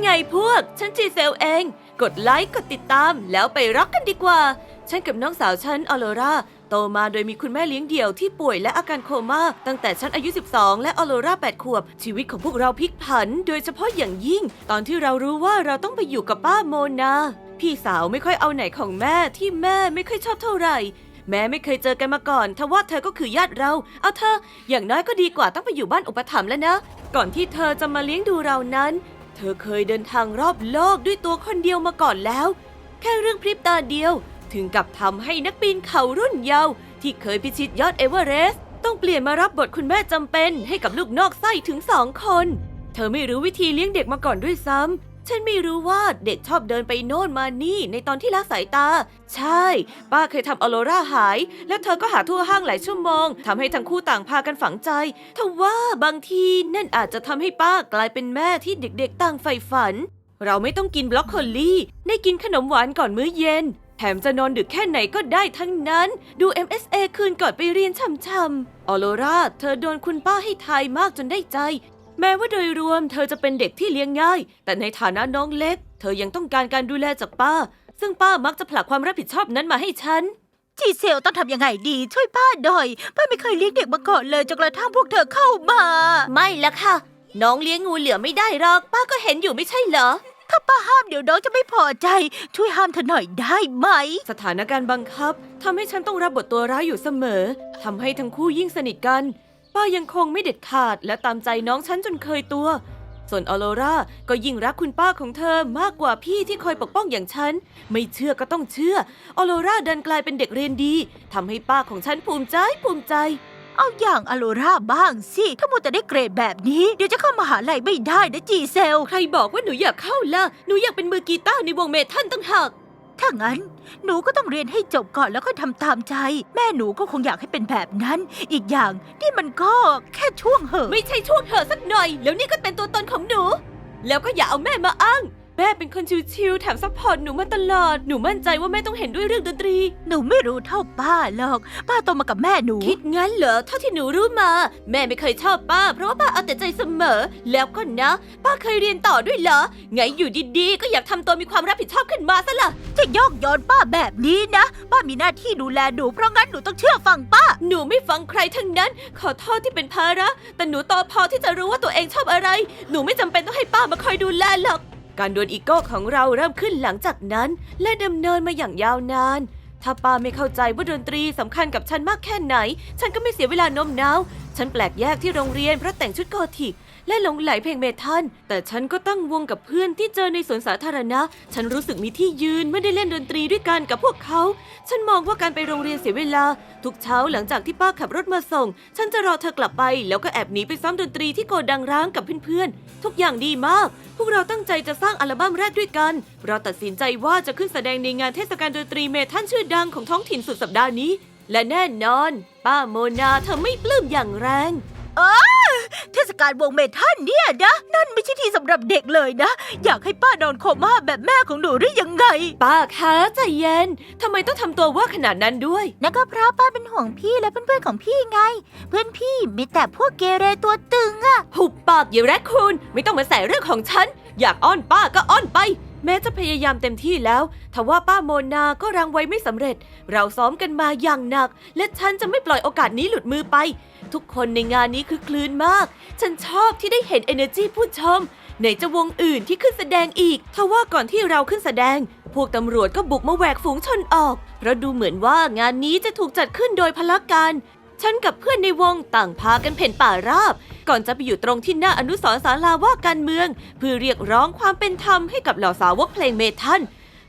ไงพวก ฉันจีเซลเอง กดไลค์กดติดตามแล้วไปร็อกกันดีกว่า ฉันกับน้องสาวฉันออโรราโตมาโดยมีคุณแม่เลี้ยงเดี่ยวที่ป่วยและอาการโคม่าตั้งแต่ฉันอายุ 12 และออโรรา8ขวบ ชีวิตของพวกเราพลิกผัน โดยเฉพาะอย่างยิ่ง ตอนที่เรารู้ว่าเราต้องไปอยู่กับป้าโมนา พี่สาวไม่ค่อยเอาไหนของแม่ที่แม่ไม่ค่อยชอบเท่าไหร่แม้ไม่เคยเจอกันมาก่อนทว่าเธอก็คือญาติเรา เอาเธอ อย่างน้อยก็ดีกว่าต้องไปอยู่บ้านอุปถัมภ์แล้วนะ ก่อนที่เธอจะมาเลี้ยงดูเรานั้น เธอเคยเดินทางรอบโลกด้วยตัวคนเดียวมาก่อนแล้ว แค่เรื่องพริบตาเดียวถึงกับทำให้นักปีนเขารุ่นเยาว์ที่เคยพิชิตยอดเอเวอเรสต์ต้องเปลี่ยนมารับบทคุณแม่จำเป็นให้กับลูกนอกไส้ถึงสองคน เธอไม่รู้วิธีเลี้ยงเด็กมาก่อนด้วยซ้ำ ฉันไม่รู้ว่าเด็กชอบเดินไปโน่นมานี่ในตอนที่ละสายตา ใช่ ป้าเคยทำออโรราหาย และเธอก็หาทั่วห้างหลายชั่วโมงทำให้ทั้งคู่ต่างพากันฝังใจทว่าบางทีนั่นอาจจะทำให้ป้ากลายเป็นแม่ที่เด็กๆต่างใฝ่ฝัน เราไม่ต้องกินบล็อกโคลี่ ได้กินขนมหวานก่อนมื้อเย็น แถมจะนอนดึกแค่ไหนก็ได้ทั้งนั้น ดู MSA คืนก่อนไปเรียนช่ำๆออโรราเธอโดนคุณป้าให้ทายมากจนได้ใจ แม้ว่าโดยรวมเธอจะเป็นเด็กที่เลี้ยงง่าย แต่ในฐานะน้องเล็ก เธอยังต้องการการดูแลจากป้า ซึ่งป้ามักจะผลักความรับผิดชอบนั้นมาให้ฉัน จีเซลต้องทำยังไงดีช่วยป้าหน่อย ป้าไม่เคยเลี้ยงเด็กมาก่อนเลยจนกระทั่งพวกเธอเข้ามา ไม่ละค่ะ น้องเลี้ยงงูเหลือไม่ได้หรอก ป้าก็เห็นอยู่ไม่ใช่เหรอ ถ้าป้าห้ามเดี๋ยวน้องจะไม่พอใจ ช่วยห้ามเธอหน่อยได้ไหม สถานการณ์บังคับทำให้ฉันต้องรับบทตัวร้ายอยู่เสมอทำให้ทั้งคู่ยิ่งสนิทกัน ป้ายังคงไม่เด็ดขาดและตามใจน้องฉันจนเคยตัว ส่วนออโรราก็ยิ่งรักคุณป้าของเธอมากกว่าพี่ที่คอยปกป้องอย่างฉัน ไม่เชื่อก็ต้องเชื่อ ออโรราดันกลายเป็นเด็กเรียนดีทำให้ป้าของฉันภูมิใจภูมิใจ เอาอย่างอโลราบ้างสิ ถ้ามัวแต่ได้เกรดแบบนี้ เดี๋ยวจะเข้ามหาลัยไม่ได้นะจีเซล ใครบอกว่าหนูอยากเข้าล่ะ หนูอยากเป็นมือกีตาร์ในวงเมทัลตั้งหาก ถ้างั้น หนูก็ต้องเรียนให้จบก่อนแล้วค่อยทำตามใจ แม่หนูก็คงอยากให้เป็นแบบนั้น อีกอย่างนี่มันก็แค่ช่วงเหอะ ไม่ใช่ช่วงเธอสักหน่อย แล้วนี่ก็เป็นตัวตนของหนู แล้วก็อย่าเอาแม่มาอ้าง แม่เป็นคนชิวๆแถมซัพพอร์ตหนูมาตลอด หนูมั่นใจว่าแม่ต้องเห็นด้วยเรื่องดนตรี หนูไม่รู้เท่าป้าหรอก ป้าโตมากับแม่หนู คิดงั้นเหรอ เท่าที่หนูรู้มา แม่ไม่เคยชอบป้า เพราะว่าป้าเอาแต่ใจเสมอ แล้วก็นะ ป้าเคยเรียนต่อด้วยเหรอ ไงอยู่ดีๆ ก็อยากทำตัวมีความรับผิดชอบขึ้นมาซะล่ะจะยอกย้อนป้าแบบนี้นะ ป้ามีหน้าที่ดูแลหนูเพราะงั้นหนูต้องเชื่อฟังป้า หนูไม่ฟังใครทั้งนั้น ขอโทษที่เป็นภาระ แต่หนูโตพอที่จะรู้ว่าตัวเองชอบอะไร หนูไม่จำเป็นต้องให้ป้ามาคอยดูแลหรอก การดวลอีโก้ของเราเริ่มขึ้นหลังจากนั้น และดำเนินมาอย่างยาวนาน ถ้าป้าไม่เข้าใจว่าดนตรีสำคัญกับฉันมากแค่ไหน ฉันก็ไม่เสียเวลาโน้มน้าว ฉันแปลกแยกที่โรงเรียนเพราะแต่งชุดกอธิก และหลงไหลเพลงเมทัลแต่ฉันก็ตั้งวงกับเพื่อนที่เจอในสวนสาธารณะ ฉันรู้สึกมีที่ยืนเมื่อได้เล่นดนตรีด้วยกันกับพวกเขา ฉันมองว่าการไปโรงเรียนเสียเวลา ทุกเช้าหลังจากที่ป้าขับรถมาส่ง ฉันจะรอเธอกลับไป แล้วก็แอบหนีไปซ้อมดนตรีที่โกดังร้างกับเพื่อนๆทุกอย่างดีมาก พวกเราตั้งใจจะสร้างอัลบั้มแรกด้วยกัน เราตัดสินใจว่าจะขึ้นแสดงในงานเทศกาลดนตรีเมทัลชื่อดังของท้องถิ่นสุดสัปดาห์นี้ และแน่นอน ป้าโมนาเธอไม่ปลื้มอย่างแรงเทศ กาลวงเมทัลเนี่ยนะ นั่นไม่ใช่ที่สำหรับเด็กเลยนะ อยากให้ป้านอนโคม่าแบบแม่ของหนูได้ยังไง ป้าคะใจเย็นทำไมต้องทำตัวว่าขนาดนั้นด้วย นั่นก็เพราะป้าเป็นห่วงพี่และเพื่อนๆของพี่ไง เพื่อนพี่มีแต่พวกเกเรตัวตึงอะหุบปากอย่าแรกคุณ ไม่ต้องมาใส่เรื่องของฉัน อยากอ้อนป้าก็อ้อนไป แม้จะพยายามเต็มที่แล้วทว่าป้าโมนาก็รังไว้ไม่สำเร็จ เราซ้อมกันมาอย่างหนัก และฉันจะไม่ปล่อยโอกาสนี้หลุดมือไป ทุกคนในงานนี้คือคลื่นมาก ฉันชอบที่ได้เห็น energy ผู้ชมไหนจะวงอื่นที่ขึ้นแสดงอีกทว่าก่อนที่เราขึ้นแสดง พวกตำรวจก็บุกมาแหวกฝูงชนออกเพราะดูเหมือนว่างานนี้จะถูกจัดขึ้นโดยพละการ ฉันกับเพื่อนในวงต่างพากันเพ่นป่าราบ ก่อนจะไปอยู่ตรงที่หน้าอนุสรณ์ศาลาว่าการเมือง เพื่อเรียกร้องความเป็นธรรมให้กับเหล่าสาวกเพลงเมทัล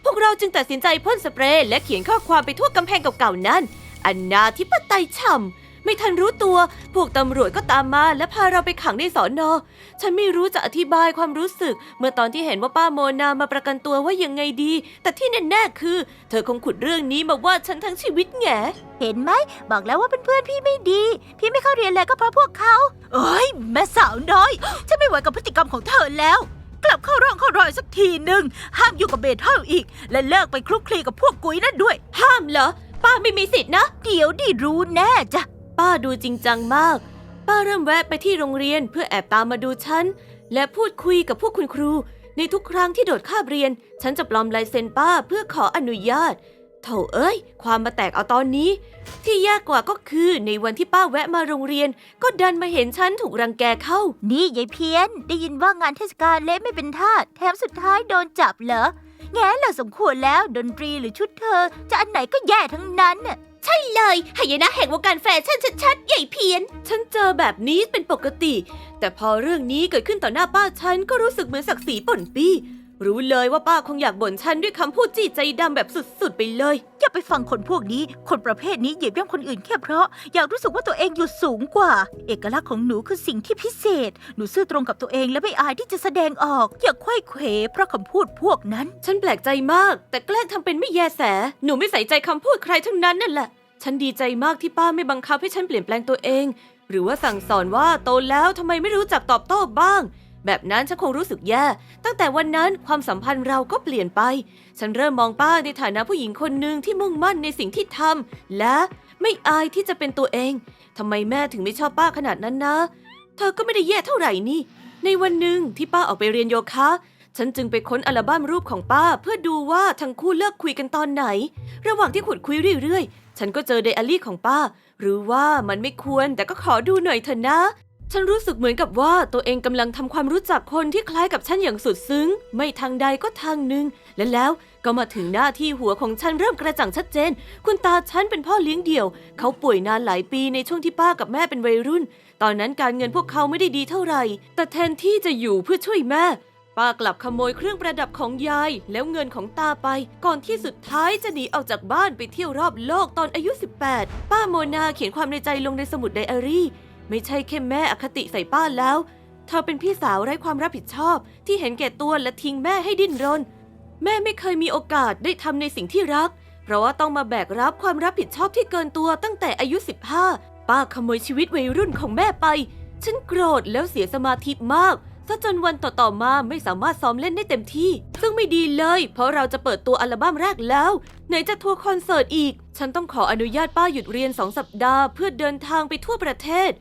พวกเราจึงตัดสินใจพ่นสเปรย์และเขียนข้อความไปทั่วกำแพงเก่าๆนั้นอันนาธิปไตยฉ่ำ ไม่ทันรู้ตัว พวกตำรวจก็ตามมาและพาเราไปขังในสอนอ ฉันไม่รู้จะอธิบายความรู้สึก เมื่อตอนที่เห็นว่าป้าโมนามาประกันตัวว่ายังไงดี แต่ที่แน่ๆคือ เธอคงขุดเรื่องนี้มาว่าฉันทั้งชีวิตแง่เห็นไหม บอกแล้วว่าเป็นเพื่อนพี่ไม่ดี พี่ไม่เข้าเรียนเลยก็เพราะพวกเขาเอ้ยแม่สาวน้อย ฉันไม่ไหวกับพฤติกรรมของเธอแล้ว กลับเข้าร่องเข้ารอยสักทีหนึ่งห้ามอยู่กับเบเทิลอีก และเลิกไปคลุกคลีกับพวกกุยนั่นด้วย ห้ามเหรอป้าไม่มีสิทธินะ เดี๋ยวดิรู้แน่จ้ะ ป้าดูจริงจังมาก ป้าเริ่มแวะไปที่โรงเรียนเพื่อแอบตามมาดูฉัน และพูดคุยกับพวกคุณครู ในทุกครั้งที่โดดคาบเรียน ฉันจะปลอมลายเซ็นป้าเพื่อขออนุญาตโถเอ้ย ความมาแตกเอาตอนนี้ ที่แย่กว่าก็คือในวันที่ป้าแวะมาโรงเรียน ก็ดันมาเห็นฉันถูกรังแกเข้า นี่ยายเพี้ยน ได้ยินว่างานเทศกาลเละไม่เป็นท่าแถมสุดท้ายโดนจับเหรอ แง่เราสมควรแล้วดนตรีหรือชุดเธอ จะอันไหนก็แย่ทั้งนั้นน่ะ ใช่เลยหายนะแห่งวงการแฟชั่นชัดๆ ใหญ่เพี้ยน ฉันเจอแบบนี้เป็นปกติ แต่พอเรื่องนี้เกิดขึ้นต่อหน้าป้าฉันก็รู้สึกเหมือนศักดิ์ศรีป่นปี้ รู้เลยว่าป้าคงอยากบ่นฉันด้วยคำพูดจี้ใจดำแบบสุดๆไปเลย อย่าไปฟังคนพวกนี้ คนประเภทนี้เหยียบย่ำคนอื่นแค่เพราะ อยากรู้สึกว่าตัวเองอยู่สูงกว่า เอกลักษณ์ของหนูคือสิ่งที่พิเศษ หนูซื่อตรงกับตัวเองและไม่อายที่จะแสดงออก อย่าไขว้เขวเพราะคำพูดพวกนั้น ฉันแปลกใจมาก แต่แกล้งทำเป็นไม่แยแส หนูไม่ใส่ใจคำพูดใครทั้งนั้นนั่นแหละ ฉันดีใจมากที่ป้าไม่บังคับให้ฉันเปลี่ยนแปลงตัวเอง หรือว่าสั่งสอนว่าโตแล้วทำไมไม่รู้จักตอบโต้บ้าง แบบนั้นฉันคงรู้สึกแย่ ตั้งแต่วันนั้นความสัมพันธ์เราก็เปลี่ยนไป ฉันเริ่มมองป้าในฐานะผู้หญิงคนหนึ่งที่มุ่งมั่นในสิ่งที่ทำและไม่อายที่จะเป็นตัวเองทำไมแม่ถึงไม่ชอบป้าขนาดนั้นนะ เธอก็ไม่ได้แย่เท่าไหร่นี่ ในวันหนึ่งที่ป้าออกไปเรียนโยคะ ฉันจึงไปค้นอัลบั้มรูปของป้า เพื่อดูว่าทั้งคู่เลิกคุยกันตอนไหน ระหว่างที่ขุดคุยเรื่อยๆ ฉันก็เจอไดอารี่ของป้า หรือว่ามันไม่ควรแต่ก็ขอดูหน่อยเถอะนะ ฉันรู้สึกเหมือนกับว่าตัวเองกำลังทำความรู้จักคนที่คล้ายกับฉันอย่างสุดซึ้ง ไม่ทางใดก็ทางหนึ่ง และแล้วก็มาถึงหน้าที่หัวของฉันเริ่มกระจ่างชัดเจน คุณตาฉันเป็นพ่อเลี้ยงเดี่ยว เขาป่วยนานหลายปีในช่วงที่ป้ากับแม่เป็นวัยรุ่น ตอนนั้นการเงินพวกเขาไม่ได้ดีเท่าไหร่ แต่แทนที่จะอยู่เพื่อช่วยแม่ ป้ากลับขโมยเครื่องประดับของยาย แล้วเงินของตาไป ก่อนที่สุดท้ายจะหนีออกจากบ้านไปเที่ยวรอบโลกตอนอายุ 18 ป้าโมนาเขียนความในใจลงในสมุดไดอารี่ ไม่ใช่แค่แม่อคติใส่ป้าแล้ว เธอเป็นพี่สาวไร้ความรับผิดชอบ ที่เห็นแก่ตัวและทิ้งแม่ให้ดิ้นรน แม่ไม่เคยมีโอกาสได้ทำในสิ่งที่รัก เพราะว่าต้องมาแบกรับความรับผิดชอบที่เกินตัวตั้งแต่อายุ 15 ป้าขโมยชีวิตวัยรุ่นของแม่ไป ฉันโกรธแล้วเสียสมาธิมากซะจนวันต่อๆมาไม่สามารถซ้อมเล่นได้เต็มที่ ซึ่งไม่ดีเลย เพราะเราจะเปิดตัวอัลบั้มแรกแล้ว ไหนจะทัวร์คอนเสิร์ตอีก ฉันต้องขออนุญาตป้าหยุดเรียนสองสัปดาห์ เพื่อเดินทางไปทั่วประเทศ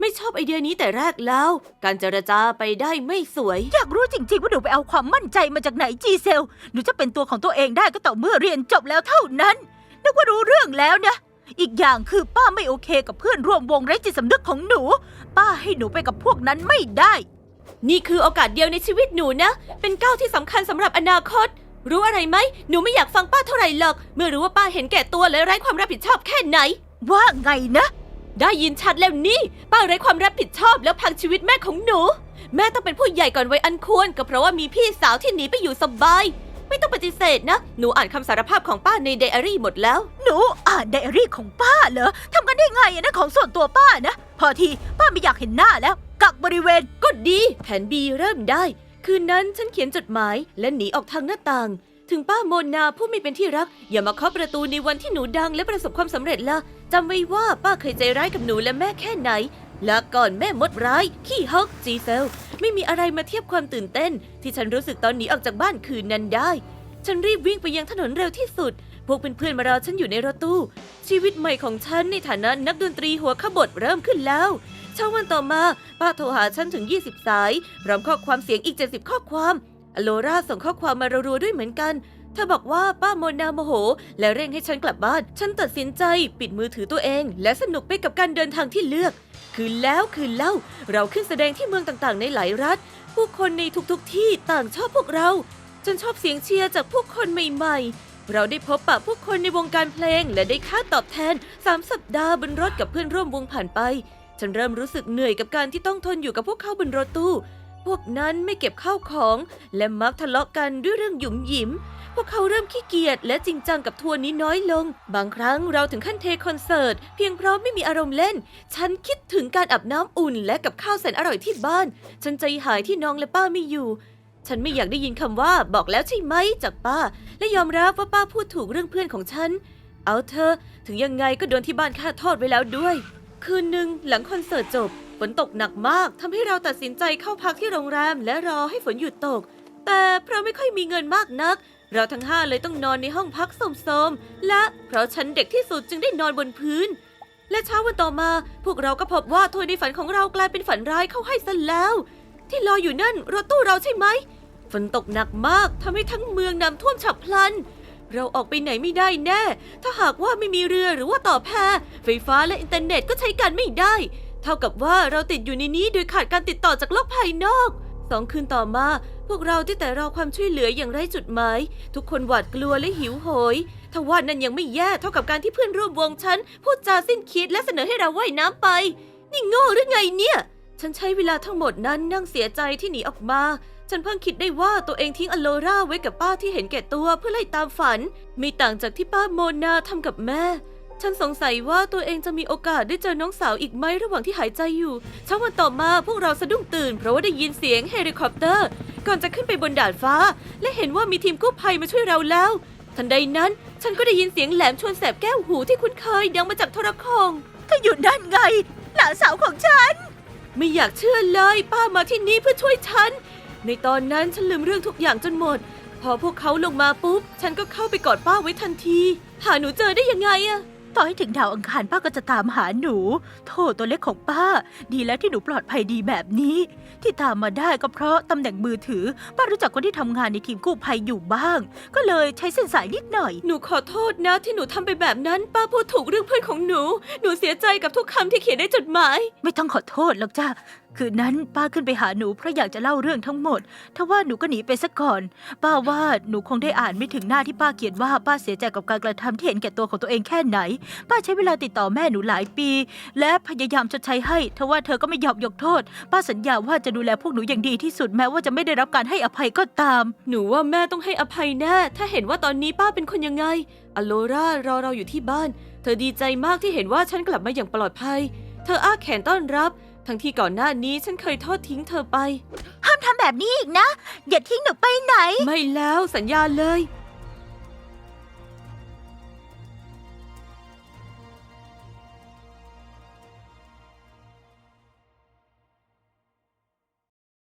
ไม่ชอบไอเดียนี้แต่แรกแล้ว การเจรจาไปได้ไม่สวย อยากรู้จริงๆ ว่าหนูไปเอาความมั่นใจมาจากไหนจีเซล หนูจะเป็นตัวของตัวเองได้ก็ต่อเมื่อเรียนจบแล้วเท่านั้น นึกว่ารู้เรื่องแล้วนะ อีกอย่างคือป้าไม่โอเคกับเพื่อนร่วมวงไร้จิตสำนึกของหนู ป้าให้หนูไปกับพวกนั้นไม่ได้ นี่คือโอกาสเดียวในชีวิตหนูนะ เป็นก้าวที่สำคัญสำหรับอนาคต รู้อะไรไหม หนูไม่อยากฟังป้าเท่าไหร่หรอก เมื่อรู้ว่าป้าเห็นแก่ตัวและไร้ความรับผิดชอบแค่ไหน ว่าไงนะ ได้ยินชัดแล้วนี่ป้าไร้ความรับผิดชอบแล้วพังชีวิตแม่ของหนู แม่ต้องเป็นผู้ใหญ่ก่อนวัยอันควรก็เพราะว่ามีพี่สาวที่หนีไปอยู่สบาย ไม่ต้องปฏิเสธนะ หนูอ่านคำสารภาพของป้าในไดอารี่หมดแล้ว หนูอ่านไดอารี่ของป้าเหรอทำกันได้ไงอะนะของส่วนตัวป้านะ พอทีป้าไม่อยากเห็นหน้าแล้ว กักบริเวณก็ดี แผน B เริ่มได้ คืนนั้นฉันเขียนจดหมายและหนีออกทางหน้าต่าง ถึงป้าโมนาผู้ไม่เป็นที่รัก อย่ามาเคาะประตูในวันที่หนูดังและประสบความสำเร็จละ จำไว้ว่าป้าเคยใจร้ายกับหนูและแม่แค่ไหน และก่อนแม่มดร้าย ขี้ฮกจีเซล ไม่มีอะไรมาเทียบความตื่นเต้น ที่ฉันรู้สึกตอนหนีออกจากบ้านคืนนั้นได้ ฉันรีบวิ่งไปยังถนนเร็วที่สุด พวกเพื่อนๆมารอฉันอยู่ในรถตู้ ชีวิตใหม่ของฉันในฐานะนักดนตรีหัวขบถเริ่มขึ้นแล้วเช้าวันต่อมาป้าโทรหาฉันถึง 20 สายพร้อมข้อความเสียงอีก 70 ข้อความ อโลราส่งข้อความมารัวๆด้วยเหมือนกัน เธอบอกว่าป้าโมนาโมโห และเร่งให้ฉันกลับบ้าน ฉันตัดสินใจปิดมือถือตัวเอง และสนุกไปกับการเดินทางที่เลือก คืนแล้วคืนเล่า เราขึ้นแสดงที่เมืองต่างๆ ในหลายรัฐ ผู้คนในทุกๆที่ต่างชอบพวกเราฉันชอบเสียงเชียร์จากผู้คนใหม่ๆ เราได้พบปะผู้คนในวงการเพลง และได้ค่าตอบแทน3สัปดาห์บนรถกับเพื่อนร่วมวงผ่านไป ฉันเริ่มรู้สึกเหนื่อยกับการที่ต้องทนอยู่กับพวกเขาบนรถตู้ วกนั้นไม่เก็บข้าวของ และมักทะเลาะกันด้วยเรื่องหยุมหยิม พวกเขาเริ่มขี้เกียจและจริงจังกับทัวร์นี้น้อยลง บางครั้งเราถึงขั้นเทคอนเสิร์ตเพียงเพราะไม่มีอารมณ์เล่น ฉันคิดถึงการอาบน้ำอุ่นและกับข้าวแสนอร่อยที่บ้าน ฉันใจหายที่น้องและป้าไม่อยู่ ฉันไม่อยากได้ยินคำว่าบอกแล้วใช่ไหมจากป้า และยอมรับว่าป้าพูดถูกเรื่องเพื่อนของฉัน เอาเธอะถึงยังไงก็โดนที่บ้านฆ่าโทษไว้แล้วด้วย คืนหนึ่งหลังคอนเสิร์ตจบ ฝนตกหนักมากทำให้เราตัดสินใจเข้าพักที่โรงแรมและรอให้ฝนหยุดตก แต่เพราะไม่ค่อยมีเงินมากนัก เราทั้งห้าเลยต้องนอนในห้องพักโสมๆและเพราะฉันเด็กที่สุดจึงได้นอนบนพื้น และเช้าวันต่อมาพวกเราก็พบว่าทวร์ในฝันของเรากลายเป็นฝันร้ายเข้าให้ซะแล้ว ที่รออยู่นั่นรถตู้เราใช่ไหมฝนตกหนักมากทำให้ทั้งเมืองน้ำท่วมฉับพลัน เราออกไปไหนไม่ได้แน่ ถ้าหากว่าไม่มีเรือหรือว่าต่อแพไฟฟ้าและอินเทอร์เน็ตก็ใช้การไม่ได้ เท่ากับว่าเราติดอยู่ในนี้โดยขาดการติดต่อจากโลกภายนอกสองคืนต่อมา พวกเราได้แต่รอความช่วยเหลืออย่างไร้จุดหมาย ทุกคนหวาดกลัวและหิวโหยทว่านั่นยังไม่แย่เท่ากับการที่เพื่อนร่วมวงฉันพูดจาสิ้นคิดและเสนอให้เราว่ายน้ำไป นี่โง่หรือไงเนี่ย ฉันใช้เวลาทั้งหมดนั้นนั่งเสียใจที่หนีออกมา ฉันเพิ่งคิดได้ว่าตัวเองทิ้งอโลราไว้กับป้าที่เห็นแก่ตัวเพื่อไล่ตามฝัน ไม่ต่างจากที่ป้าโมนาทำกับแม่ ฉันสงสัยว่าตัวเองจะมีโอกาสได้เจอน้องสาวอีกไหมระหว่างที่หายใจอยู่เช้าวันต่อมาพวกเราสะดุ้งตื่นเพราะว่าได้ยินเสียงเฮลิคอปเตอร์ ก่อนจะขึ้นไปบนดาดฟ้า และเห็นว่ามีทีมกู้ภัยมาช่วยเราแล้ว ทันใดนั้น ฉันก็ได้ยินเสียงแหลมชวนแสบแก้วหูที่คุ้นเคยดังมาจากโทรโคงเธอยู่นั่นไง หลานสาวของฉัน ไม่อยากเชื่อเลย ป้ามาที่นี่เพื่อช่วยฉัน ในตอนนั้นฉันลืมเรื่องทุกอย่างจนหมด พอพวกเขาลงมาปุ๊บ ฉันก็เข้าไปกอดป้าไว้ทันที หาหนูเจอได้ยังไงอะ ต่อให้ถึงดาวอังคารป้าก็จะตามหาหนูโทษตัวเล็กของป้า ดีแล้วที่หนูปลอดภัยดีแบบนี้ ที่ตามมาได้ก็เพราะตำแหน่งมือถือ ป้ารู้จักคนที่ทำงานในทีมกู้ภัยอยู่บ้าง ก็เลยใช้เส้นสายนิดหน่อย หนูขอโทษนะที่หนูทำไปแบบนั้น ป้าพูดถูกเรื่องเพื่อนของหนู หนูเสียใจกับทุกคำที่เขียนในจดหมาย ไม่ต้องขอโทษหรอกจ้าคืนนั้นป้าขึ้นไปหาหนูเพราะอยากจะเล่าเรื่องทั้งหมดทว่าหนูก็หนีไปซะก่อน ป้าว่าหนูคงได้อ่านไม่ถึงหน้าที่ป้าเขียนว่าป้าเสียใจกับการกระทำที่เห็นแก่ตัวของตัวเองแค่ไหน ป้าใช้เวลาติดต่อแม่หนูหลายปี และพยายามชดใช้ให้ทว่าเธอก็ไม่ยอมยกโทษ ป้าสัญญาว่าจะดูแลพวกหนูอย่างดีที่สุดแม้ว่าจะไม่ได้รับการให้อภัยก็ตาม หนูว่าแม่ต้องให้อภัยแน่ถ้าเห็นว่าตอนนี้ป้าเป็นคนยังไง อโลรารอเราอยู่ที่บ้าน เธอดีใจมากที่เห็นว่าฉันกลับมาอย่างปลอดภัย เธออ้าแขนต้อนรับ ทั้งที่ก่อนหน้านี้ฉันเคยทอดทิ้งเธอไป ห้ามทำแบบนี้อีกนะ อย่าทิ้งหนูไปไหน ไม่แล้วสัญญาเลย